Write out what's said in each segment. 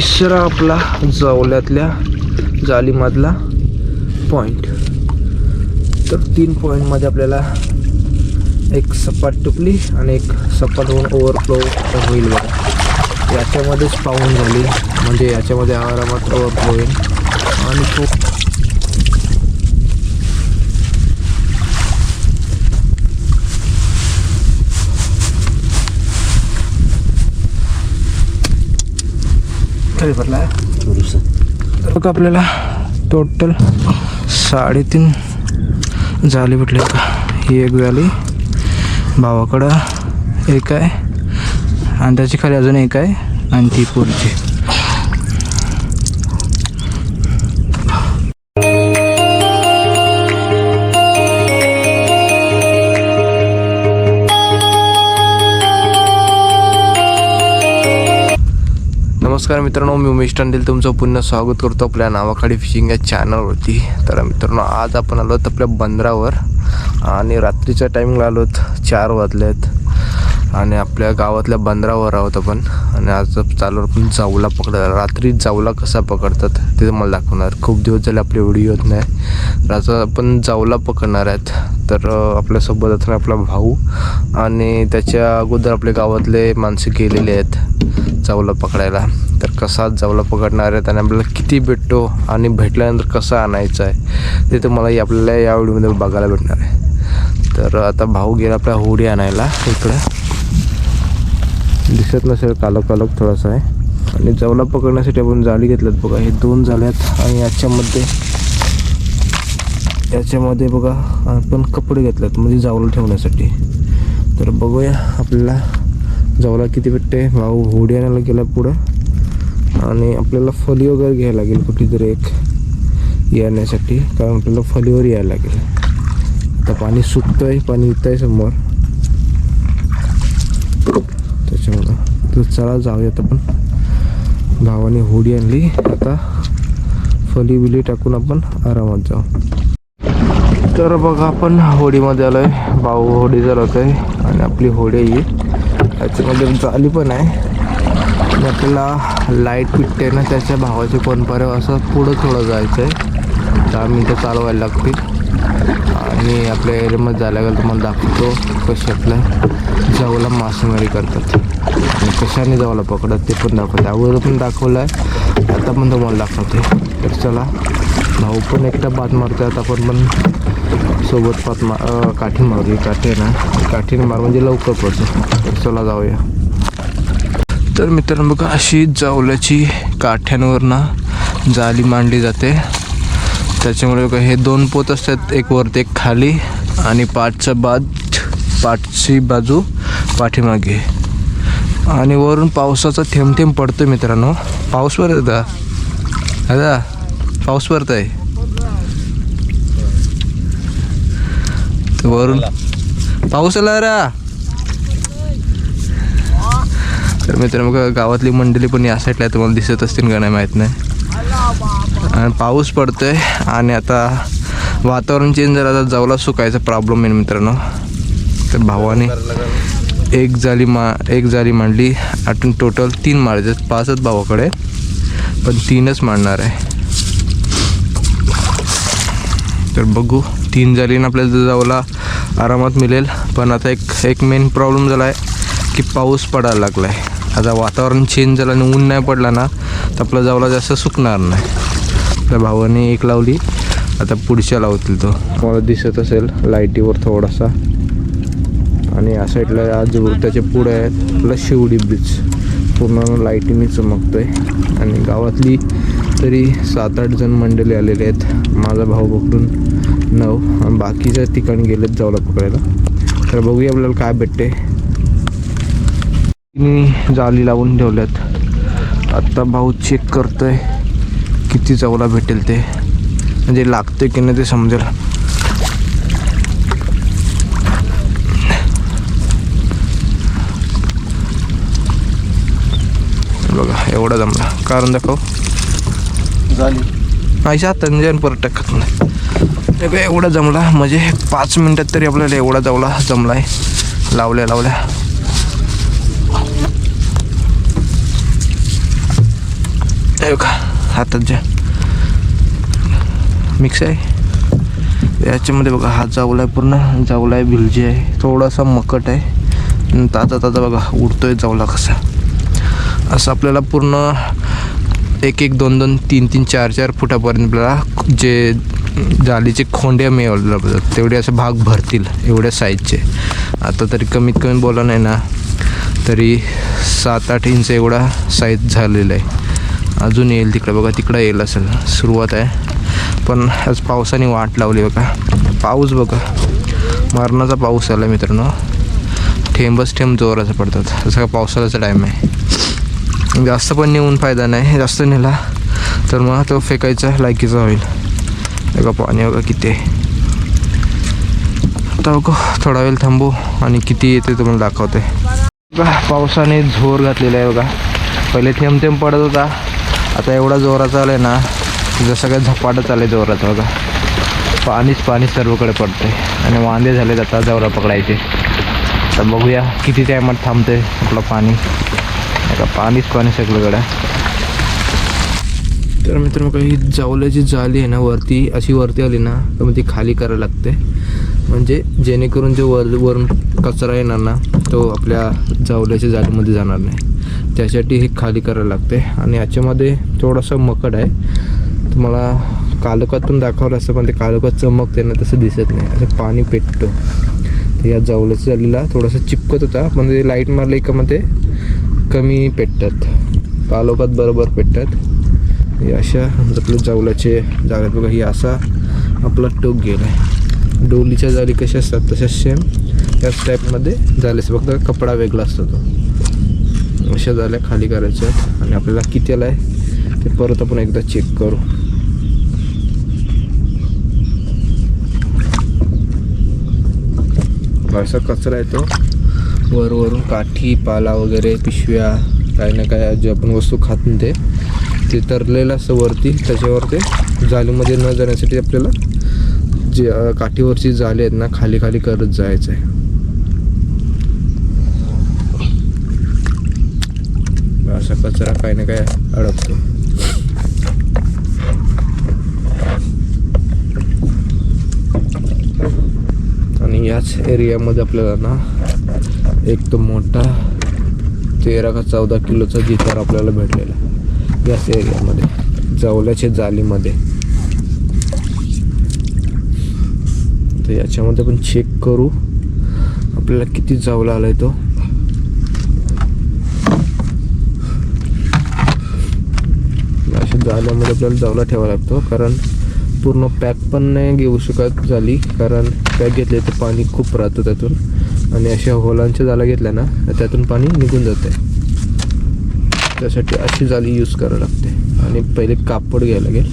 तिसरा आपला जावल्यातल्या जालीमधला पॉईंट तर तीन पॉईंटमध्ये आपल्याला एक सपाट टुपली आणि एक सपाट होऊन ओव्हरफ्लो होईल बघा. याच्यामध्येच पाहून झाली. म्हणजे याच्यामध्ये आरामात ओव्हरफ्लो होईल. आणि खूप तरी भरला तर बघा आपल्याला टोटल साडेतीन झाली भेटली का ही एक झाली भावाकडं एक आहे आणि त्याची खाली अजून एक आहे आणि ती पुढची. नमस्कार मित्रांनो मी उमेश टांडेल. तुमचं पुन्हा स्वागत करतो आपल्या नावाखाडी फिशिंग या चॅनलवरती तर मित्रांनो आज आपण आलो आहोत आपल्या बंदरावर. आणि रात्रीच्या टायमिंगला आलो आहोत चार वाजलेत. आणि आपल्या गावातल्या बंदरावर आहोत आपण. आणि आज चालू आपण जावला पकडा रात्री जावला कसा पकडतात ते तुम्हाला दाखवणार. खूप दिवस झाले आपले व्हिडिओ होत नाही. तर आज आपण जावला पकडणार आहेत. तर आपल्यासोबतच आपल्यासोबत असणार आपला भाऊ. आणि त्याच्या अगोदर आपल्या गावातले माणसं गेलेले आहेत जावला पकडायला. तर कसा जावला पकडणार आहेत आणि आपल्याला किती भेटतो आणि भेटल्यानंतर कसा आणायचा आहे? ते तुम्हाला आपल्याला या व्हिडिओमध्ये बघायला भेटणार आहे. तर आता भाऊ गेला आपल्या होडी आणायला इकडं. दिसत नसेल कालक कालक थोडासा आहे. आणि जावला पकडण्यासाठी आपण जाळी घेतल्यात बघा. हे दोन जाळ्यात आणि याच्यामध्ये याच्यामध्ये बघा आपण कपडे घेतलेत म्हणजे जावलं ठेवण्यासाठी. तर बघूया आपल्याला जावला किती भेटते भाऊ होडी आणायला गेला पुढं. आणि आपल्याला फली वगैरे घ्यायला लागेल कुठेतरी एक येण्यासाठी कारण आपल्याला फलीवर यायला लागेल. आता पाणी सुकतंय पाणी येत आहे समोर. त्याच्यामुळं तर चला जाऊयात आपण. भावाने होडी आणली. आता फली बिली टाकून आपण आरामात जाऊ. तर बघा आपण होडीमध्ये आहे भाऊ होडी चालवतोय आणि आपली होडी आहे त्याच्यामध्ये जाली पण आहे. आणि आपल्याला लाइट पिटते ना त्याच्या भावाचे कोणपारे असं पुढं थोडं जायचं आहे दहा मिनटं चालवायला लागतील आणि आपल्या एरियामध्ये जायला गेलं तुम्हाला दाखवतो कशातलं आपल्या मासेमारी करतात. आणि कशाने जाऊला पकडत ते पण दाखवते. अगोदर पण दाखवलं आहे आता पण तुम्हाला दाखवते तर चला भाऊ पण एकटा बात मारतो आता आपण पण सोबत पातमा काठी मारू. काठी ना काठीने मार म्हणजे लवकर पडतो चला जाऊया. तर मित्रांनो बघा अशी जावल्याची काठ्यांवर ना जाली मांडली जाते. त्याच्यामुळे बघा हे दोन पोत असतात. एक वरती एक खाली. आणि पाठचा बाद पाठची बाजू पाठीमागे. आणि वरून पावसाचा थेंब थेंब पडतो मित्रांनो. पाऊस पडत दादा पाऊस पडत आहे वरून. पाऊस आला रा तर मित्रांनो बघा गावातली मंडळी पण या साईडला तुम्हाला दिसत असतील का नाही माहीत नाही. आणि पाऊस पडतोय आणि आता वातावरण चेंज झालं आता जावला सुकायचा प्रॉब्लेम आहे मित्रांनो. तर भावाने एक जाली मा एक जाली मांडली आठून टोटल तीन मारायचे पाचच भावाकडे पण तीनच मांडणार आहे. तर बघू. तीन जालीनं आपल्याला जावला आरामात मिळेल. पण आता एक एक मेन प्रॉब्लेम झाला आहे की पाऊस पडायला लागला आहे आता वातावरण चेंज झालं आणि ऊन नाही पडला ना तर आपला जावला जास्त सुकणार नाही. आपल्या भावाने एक लावली आता पुढच्या लावतील तो. तुम्हाला दिसत असेल लाईटीवर थोडासा. आणि या साईडला आज त्याच्या पुढे आहेत आपला शिवडी बीच पूर्ण लाईटीने चमकतोय. आणि गावातली तरी सात आठ जण मंडळी आलेले आहेत. माझा भाऊ पकडून नऊ. आणि बाकीच्या ठिकाणी गेलेत जावला पकडायला तर बघूया आपल्याला काय भेटते. तिन्ही जाली लावून ठेवल्यात. आत्ता भाऊ चेक करतोय किती जावला भेटेल ते. म्हणजे लागतोय की नाही ते समजेल. बघा एवढा जमला. कारण दाखव. झाली माझ्या हाताने जाऊन परत टाकत नाही हे एवढा जमला? म्हणजे पाच मिनटात तरी आपल्याला एवढा जवला जमलाय. लावल्या लावल्या. का बघा हातात ज्या मिक्स आहे. याच्यामध्ये बघा हा जावला आहे पूर्ण जावला आहे भिलजी आहे. थोडासा मकट आहे. ताजा ताजा बघा उडतोय जावला कसा. असं आपल्याला पूर्ण एक एक दोन दोन तीन तीन चार चार फुटापर्यंत आपल्याला जे जालीचे खोंडे मी अवेलेबल तेवढे असे भाग भरतील एवढ्या साईजचे आता तरी कमीत कमी बोला नाही ना तरी सात आठ इंच एवढा साईज झालेला आहे. अजून येईल तिकडं बघा तिकडं येईल असेल सुरुवात आहे. पण आज पावसाने वाट लावली बघा. पाऊस बघा. मरणाचा पाऊस आला मित्रांनो. थेंबच थेंब जोराचा पडतात. जसं का पावसाळ्याचा टाईम आहे. जास्त पण नेऊन फायदा नाही. जास्त नेला तर मग तो फेकायचा लायकीचा होईल. बघा पाणी बघा किती आहे आता बघू थोडा वेळ थांबू आणि किती येते तुम्हाला दाखवते बघा पावसाने झोर घातलेला आहे बघा पहिले थेंब थेंब पडत होता आता एवढा जोराचा आलाय ना जसं काय झपाटच आहे जोराचा बघा पाणीच पाणी सर्वकडे पडते आणि वांदे झाले आता जवळ पकडायचे तर बघूया किती टायमात थांबते आपलं पाणी पाणीच पाणी सगळीकडे तर मित्र मग ही जावल्याची जाली आहे ना वरती अशी वरती आली ना तर मग ती खाली करायला लागते. म्हणजे जेणेकरून जो वर वरून कचरा येणार ना तो आपल्या जावल्याच्या जालीमध्ये जाणार नाही. त्यासाठी हे खाली करायला लागते. आणि याच्यामध्ये थोडासा मकड आहे. तुम्हाला कालोखातून दाखवलं असतं पण ते कालोखात चमकते ना तसं दिसत नाही. असं पाणी पेटतं. तर या जावल्याच्या जालीला थोडंसं चिपकत होता पण ते लाइट मारले का मग ते कमी पेटतात. कालोखात बरोबर पेटतात. हे अशा आपल्या जावलाचे जाळ्यात बघा ही असा आपला टोक गेला आहे. डोलीच्या जाळी कशा असतात तशा सेम याच टाईपमध्ये झाले फक्त कपडा वेगळा असतो तो. अशा झाल्या खाली करायच्या आणि आपल्याला किती आला आहे ते परत आपण एकदा चेक करू. असा कचरा येतो तो. वरवरून काठी पाला वगैरे पिशव्या काही ना काय जे आपण वस्तू खात नाही ते ते तरलेलं असं वरती त्याच्यावर ते जालीमध्ये न जाण्यासाठी आपल्याला जे काठीवरची जाळी आहेत ना खाली खाली करत जायचं आहे असा कचरा काही ना काय अडकतो आणि याच एरियामध्ये आपल्याला ना एक तो मोठा तेरा का चौदा किलोचा गिटार आपल्याला भेटलेला आहे. याच एरियामध्ये. जावल्याच्या जालीमध्ये. तर याच्यामध्ये पण चेक करू. आपल्याला किती जावला आलाय तो. अशा जाल्यामध्ये आपल्याला जावला ठेवावा लागतो. कारण पूर्ण पॅक पण नाही घेऊ शकत झाली. कारण पॅक घेतले तर पाणी खूप राहतं त्यातून. आणि अशा होलांच्या जाला घेतल्या ना तर त्यातून पाणी निघून जाते त्यासाठी अशी जाळी यूज करावी लागते. आणि पहिले कापड घ्यायला लागेल.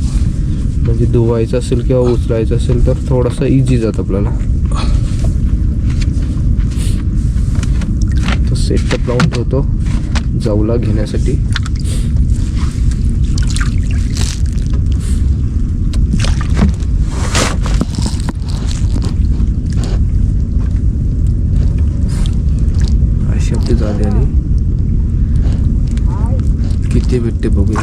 म्हणजे धुवायचं असेल किंवा उचलायचं असेल तर थोडासा इझी जात आपल्याला. तो सेटअप लावून ठेवतो. जाऊला घेण्यासाठी अशी आपली झाली आली किती भेटते बघूया.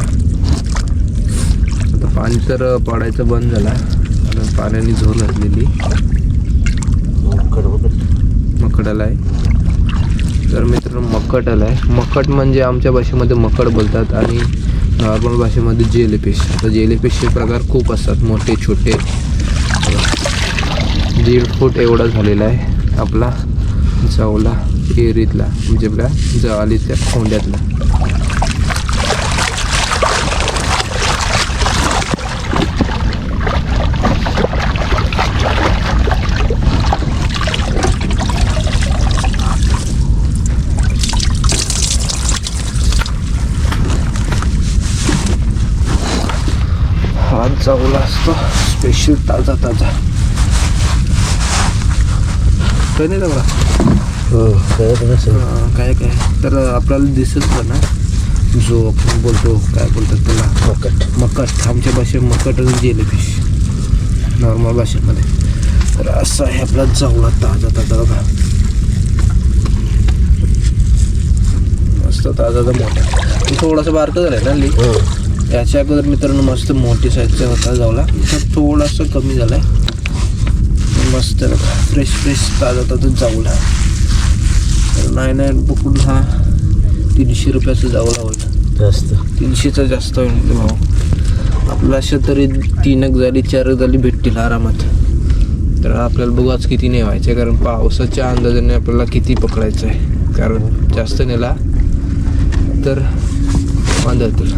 आता पाणी तर पडायचं बंद झाला आणि पाण्याने झोर घातलेली मकडाला आहे. तर मित्र मकट आला आहे. मकट म्हणजे आमच्या भाषेमध्ये मकड बोलतात आणि नॉर्मल भाषेमध्ये जेलीफिश. आता जेलीफिशचे प्रकार खूप असतात. मोठे छोटे. दीड फूट एवढा झालेला आहे आपला जावला एरीतला. म्हणजे आपल्या जाळीतल्या खोंड्यातला. हा जाऊला असतो स्पेशल ताजा ताजा काय नाही बघा हा, काय काय तर आपल्याला दिसत ना जो आपण बोलतो काय बोलतात त्याला मकट मकट आमच्या भाषेत मकट आणि जेलीफिश नॉर्मल भाषेमध्ये तर असं आहे आपला जाऊला ताजा ताजा बघा मस्त ताजा ताजा मोठा थोडासा बारकं झालं ना ली याच्या अगोदर मित्रांनो मस्त मोठी साईजचा होता जावला. तर थोडासा कमी झालाय. मस्त फ्रेश फ्रेश ताजा ताजा जावला. तर नाही नाही पकडून हा तीनशे रुपयाचा जावला होईल जास्त. तीनशेचा जास्त होईल भाव आपला अशा तरी तीनक झाली चार झाली भेटतील आरामात. तर आपल्याला बघू आज किती नाही व्हायचे कारण पावसाच्या अंदाजाने आपल्याला किती पकडायचं आहे कारण जास्त नेला तर वांदळतील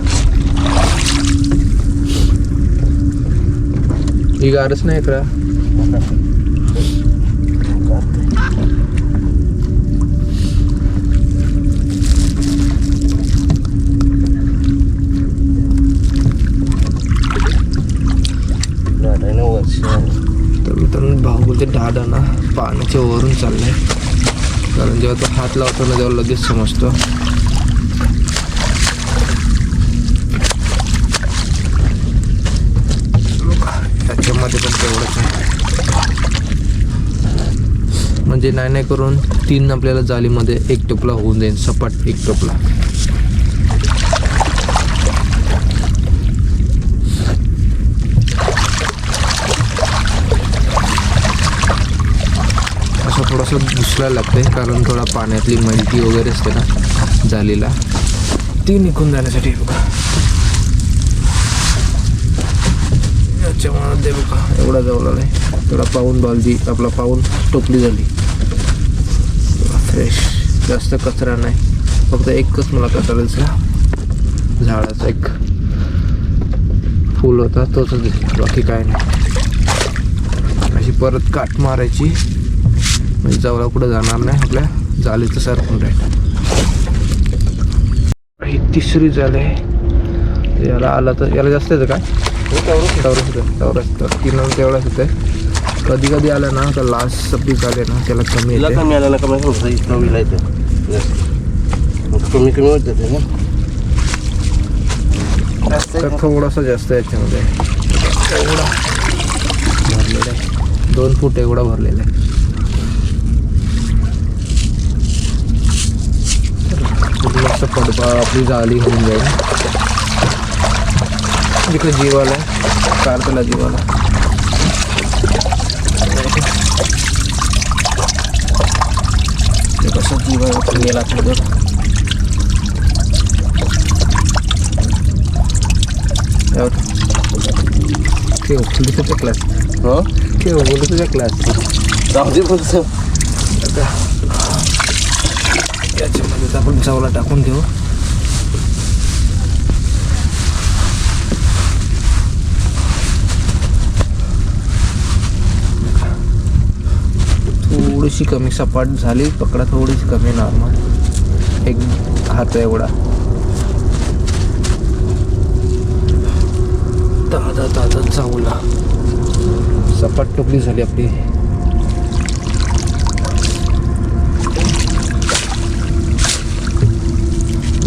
ही गारच नाही का बोलते डाडा ना पाण्याच्या वरून चाललाय. कारण जेव्हा तो हात लावतो ना तेव्हा लगेच समजतो त्याच्यामध्ये पण तेवढंच आहे म्हणजे नाही नाही करून तीन आपल्याला जालीमध्ये एक टोपला होऊन जाईल सपाट एक टोपला. असं थोडंसं दुसरा लागते कारण थोडा पाण्यातली मल्टी वगैरे असते ना जालीला ती निघून जाण्यासाठी बघा. याच्यामध्ये बघा एवढा जवळ नाही थोडा पाहून बालदी आपला पाहून टोपली झाली. फ्रेश जास्त कचरा नाही. फक्त एकच मला कचरा दिसला झाडाचा एक फूल होता तोच दिसला. बाकी काय नाही. अशी परत काट मारायची. म्हणजे जवळ कुठं जाणार नाही आपल्या. जालीचं सारखून राहील. ही तिसरी जाल आहे. याला आला तर याला जास्त येतं काय चौरस येतं. चौरस तर तीन तेवढाच येतं कधी कधी आलं ना तर लास्ट पीक आले ना त्याला कमी तिला येते कमी आला ना कमी इथं कमी कमी होतं ते ना। जास्त तर थोडासा जास्त आहे याच्यामध्ये एवढा भरलेला आहे दोन फूट एवढा भरलेला आहे पूर्ण असं पडबा आपली जाळी होऊन जाईल जीवाला आहे कारतला जीवाला ते कसं जीवा गेला थोडं ठेव बोलू तुझ्या क्लास हो ठेव बोलू तुझ्या क्लास जाऊ दे फक्त याच्यामध्ये तर आपण चावला थोडीशी कमी सपाट झाली पकडा थोडीशी कमी नॉर्मल एक हात एवढा. दादा दादा चावला सपाट टोपली झाली आपली.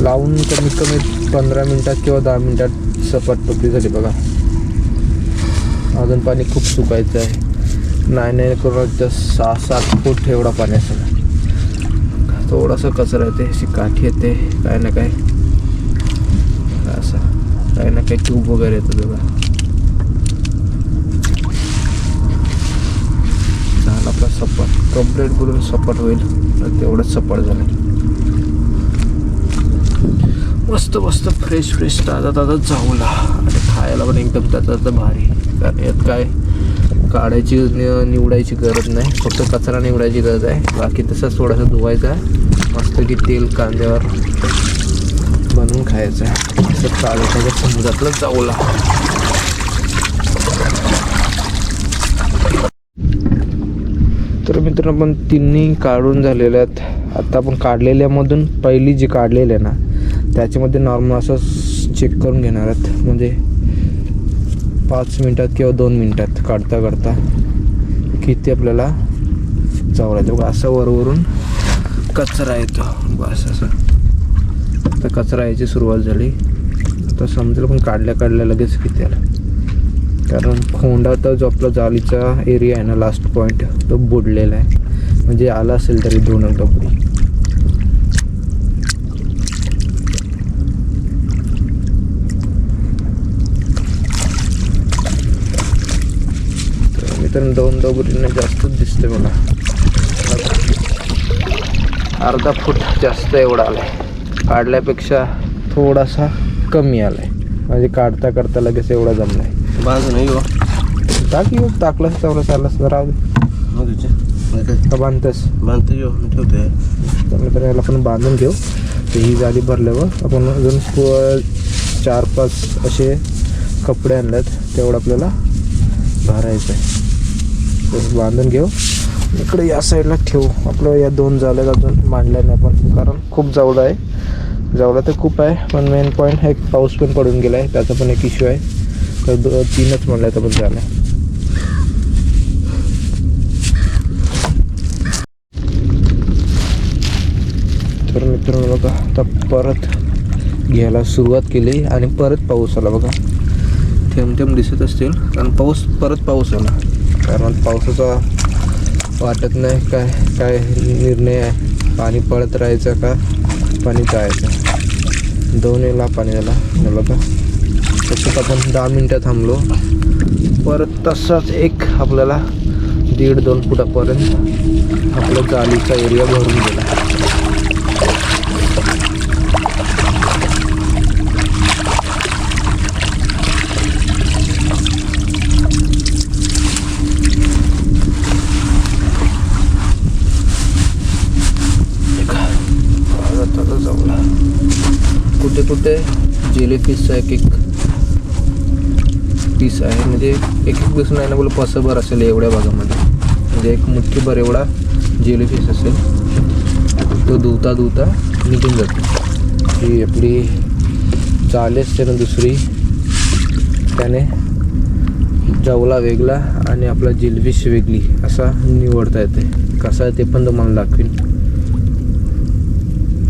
लावून कमीत कमी पंधरा मिनिटात किंवा दहा मिनिटात सपाट टोपली झाली बघा. अजून पाणी खूप सुकायचं आहे. नाही नाही करून तर सहा सात फूट एवढा पाणी असेल थोडासा कचरा येते अशी काठी येते काय ना काय. असं काय ना काय ट्यूब वगैरे येतं बघा. झाला आपला सपाट. कंप्लीट करून सपाट होईल. तेवढंच सपाट झालं. मस्त मस्त फ्रेश फ्रेश ताजा ताजा चावला आणि खायला पण एकदम त्याचा ताजा भारी. कारण यात काय? काढायची निवडायची गरज नाही. फक्त कचरा निवडायची गरज आहे. बाकी तसंच थोडासा धुवायचा मस्त की तेल कांद्यावर बनवून खायचं आहे. असं काढायचं समुद्रातलं चावला तर मित्रांनो पण तिन्ही काढून झालेल्या आहेत. आता आपण काढलेल्यामधून पहिली जी काढलेली आहे ना त्याच्यामध्ये नॉर्मल असं चेक करून घेणार आहेत. म्हणजे पाच मिनटात किंवा दोन मिनटात काढता काढता किती आपल्याला चावरायचं बघा असं वरवरून कचरा येतो. बस असं. आता कचरा यायची सुरुवात झाली. आता समजेल पण काढल्या काढल्या लगेच किती आलं? कारण खोंडाचा जो आपला जालीचा एरिया आहे ना लास्ट पॉईंट तो बुडलेला आहे. म्हणजे आला असेल तरी दोन डबरी तर दोन डोबरीने जास्तच दिसते मला अर्धा फूट जास्त एवढा आलाय. काढल्यापेक्षा थोडासा कमी आलाय. म्हणजे काढता काढता लगेच एवढा जमलाय. बांधून नाही हो. टाक येऊ टाकलं तेवढं चाललं राहू दे. बांधतस बांधतो येऊ ठेवते याला आपण बांधून घेऊ. तर ही जाळी भरल्यावर आपण अजून चार पाच असे कपडे आणलेत तेवढं आपल्याला भरायचं आहे बांधून घेऊ. इकडे या साईडला ठेवू. आपलं या दोन जाळ्यात अजून मांडल्या नाही पण कारण खूप जावळं आहे. जावळं तर खूप आहे पण मेन पॉईंट एक पाऊस पण पडून गेला आहे त्याचा पण एक इश्यू आहे. तर दो तीनच म्हणल्या तर पण झालं तर मित्रांनो बघा आता परत घ्यायला सुरुवात केली आणि परत पाऊस आला बघा. थेंब थेंब दिसत असतील कारण पाऊस परत पाऊस आला. कारण पावसाचा वाटत नाही. काय काय निर्णय आहे? पाणी पळत राहायचं का? पाणी जायचं. दोन येला पाणी झाला. हे का? तसंच आपण दहा मिनटं थांबलो. परत तसाच एक आपल्याला दीड दोन फुटापर्यंत आपला जालीचा एरिया भरून गेला आता आता जाऊला कुठे कुठे जेलीफिशचा एक एक पीस आहे. म्हणजे एक एक पीस नाही ना बोल पसभर असेल एवढ्या भागामध्ये. म्हणजे एक मुठ्ठीभर एवढा जेलीफिश असेल. तो धुता धुता निघून जातो. ही आपली चाले असते ना दुसरी. त्याने जवला वेगळा आणि आपला जेलफिश वेगळी. असा निवडता येते कसा आहे ते पण तुम्हाला दाखवीन.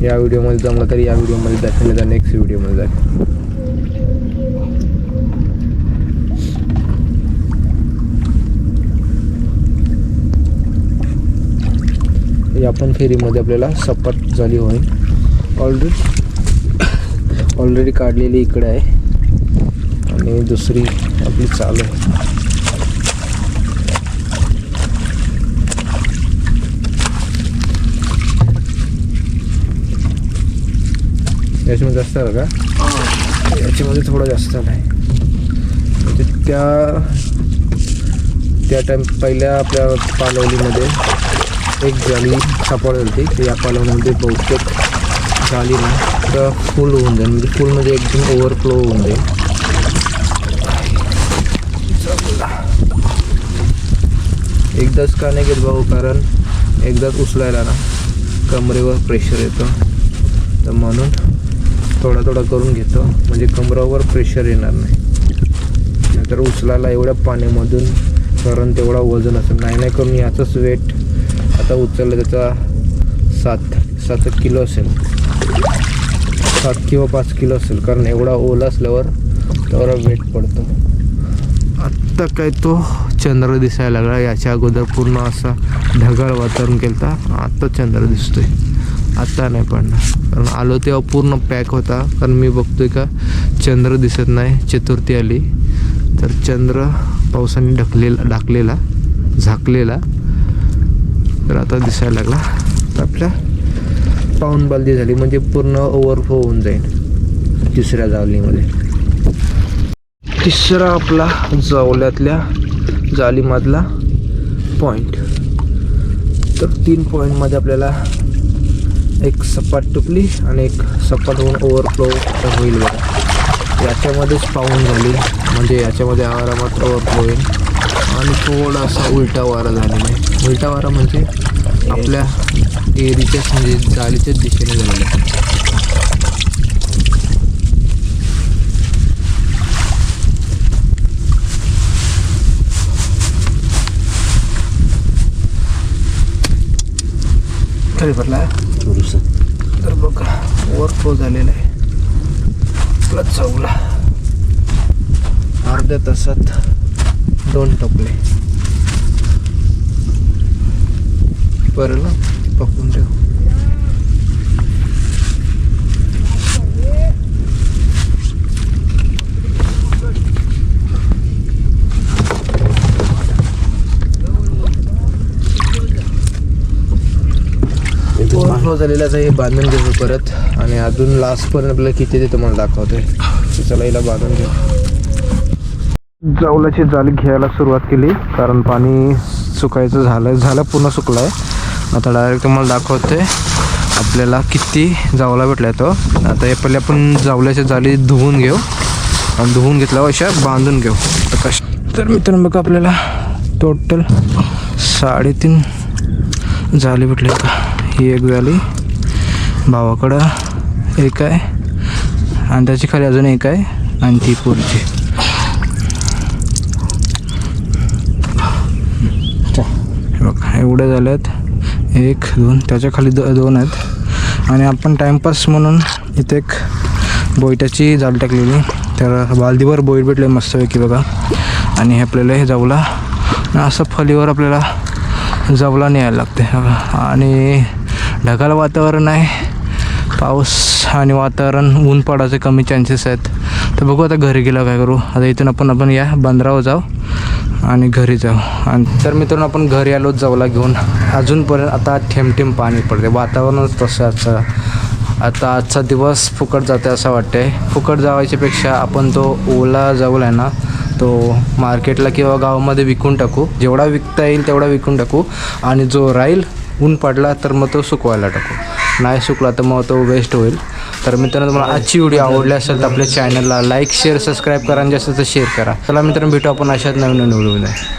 या व्हिडिओमध्ये जमलं तरी या व्हिडिओमध्ये दाखवेल नाही तर नेक्स्ट व्हिडिओमध्ये दाखवेल या पण फेरीमध्ये आपल्याला सपाट झाली होईल. ऑलरेडी ऑलरेडी काढलेली इकडे आहे. आणि दुसरी आपली चालू आहे. याच्यामध्ये जास्त आलं का याच्यामध्ये थोडं जास्त आलं आहे म्हणजे त्या त्या टाईम पहिल्या आपल्या पालवलीमध्ये एक जाळी सापडली होती तर या पालवलीमध्ये बहुतेक जाली ना तर फुल होऊन जाईल. म्हणजे फुल म्हणजे एकदम ओव्हरफ्लो होऊन जाईल. एकदाच का नाही घेत भाऊ कारण एकदाच उचलायला ना कमरेवर प्रेशर येतं. तर म्हणून थोडा थोडा करून घेतो. म्हणजे कमरावर प्रेशर येणार नाही. नाहीतर उचलायला एवढ्या पाण्यामधून कारण तेवढा वजन असेल. नाही नाही करून याचंच वेट आता उचललं त्याचा सात सात एक किलो असेल. सात किंवा पाच किलो असेल. कारण एवढा ओला असल्यावर तेवढा वेट पडतो. आत्ता काय तो चंद्र दिसायला लागला. याच्या अगोदर पूर्ण असा ढगाळ वातावरण केलं आत्ता चंद्र दिसतोय. आत्ता नाही पडणार कारण आलो तेव्हा पूर्ण पॅक होता. कारण मी बघतोय का चंद्र दिसत नाही चतुर्थी आली. तर चंद्र पावसाने ढकलेला ढाकलेला झाकलेला. तर आता दिसायला लागला. तर आपल्या पाऊन बालदी झाली. म्हणजे पूर्ण ओव्हरफ्लो होऊन जाईल. तिसऱ्या जावलीमध्ये. तिसरा आपला जावल्यातल्या जालीमधला पॉईंट तर तीन पॉईंटमध्ये आपल्याला एक सपाट टुपली आणि एक सपाट होऊन ओव्हरफ्लो होईल बघा. याच्यामध्येच पाहून झाली. म्हणजे याच्यामध्ये आरामात ओव्हरफ्लो होईल आणि थोडासा उलटा वारा झालेला आहे. उलटा वारा म्हणजे आपल्या एरीच्याच म्हणजे जाळीच्याच दिशेने झालेला आहे. तरी भरला थोडंसं. तर बघा ओव्हरफ्लो झालेला आहे. आपला चौला अर्ध्या तासात दोन टोपले. बरं ना पकडून ठेव. झालेलं आहे हे बांधून घेऊ परत. आणि अजून लास्टपर्यंत आपल्याला किती ते तुम्हाला दाखवतोय. तर चला हिला बांधून घेऊ. जावलाची जाळी घ्यायला सुरुवात केली कारण पाणी सुकायचं झालं झालं पूर्ण सुकलं आहे आता डायरेक्ट तुम्हाला दाखवते आपल्याला किती जावला भेटला तो. आता हे पहिले आपण जावल्याच्या जाळी धुवून घेऊ. आणि धुवून घेतल्यावर अशा बांधून घेऊ. तर कश तर मित्रांनो बघा आपल्याला टोटल साडेतीन जाळी भेटली का? ही एक झाली भावाकडं एक आहे. आणि त्याची खाली अजून एक आहे. आणि ती पुढची. हे बघा एवढे एक दोन त्याच्याखाली दो दोन आहेत. आणि आपण टाईमपास म्हणून इथे एक बोईटाची जाल टाकलेली. तर बालदीवर बोईट भेटले मस्तपैकी बघा. आणि हे आपल्याला हे जावला. असं फलीवर आपल्याला जावला न्यायला लागते. आणि ढगाळ वातावरण आहे. पाऊस आणि वातावरण ऊन पडायचे कमी चान्सेस आहेत. तर बघू आता घरी गेलो काय करू. आता इथून आपण आपण या बंदरावर जाऊ आणि घरी जाऊ. आणि तर मित्रांनो आपण घरी आलो जाऊला घेऊन. अजूनपर्यंत आता ठेमठेम पाणी पडते. वातावरणच तसं आजचं आता आजचा दिवस फुकट जाते असं वाटते फुकट जावायच्यापेक्षा आपण तो ओला जाऊला आहे ना तो मार्केटला किंवा गावामध्ये विकून टाकू. जेवढा विकता येईल तेवढा विकून टाकू. आणि जो राहील ऊन पडला तर मग तो सुकवायला टाकू. नाही सुकला तर मग तो वेस्ट होईल. तर मित्रांनो तुम्हाला आजची व्हिडिओ आवडली असेल तर आपल्या चॅनलला लाईक शेअर सबस्क्राईब करा आणि जास्त शेअर करा. चला मित्रांनो भेटू आपण अशाच नवीन नवीन व्हिडिओ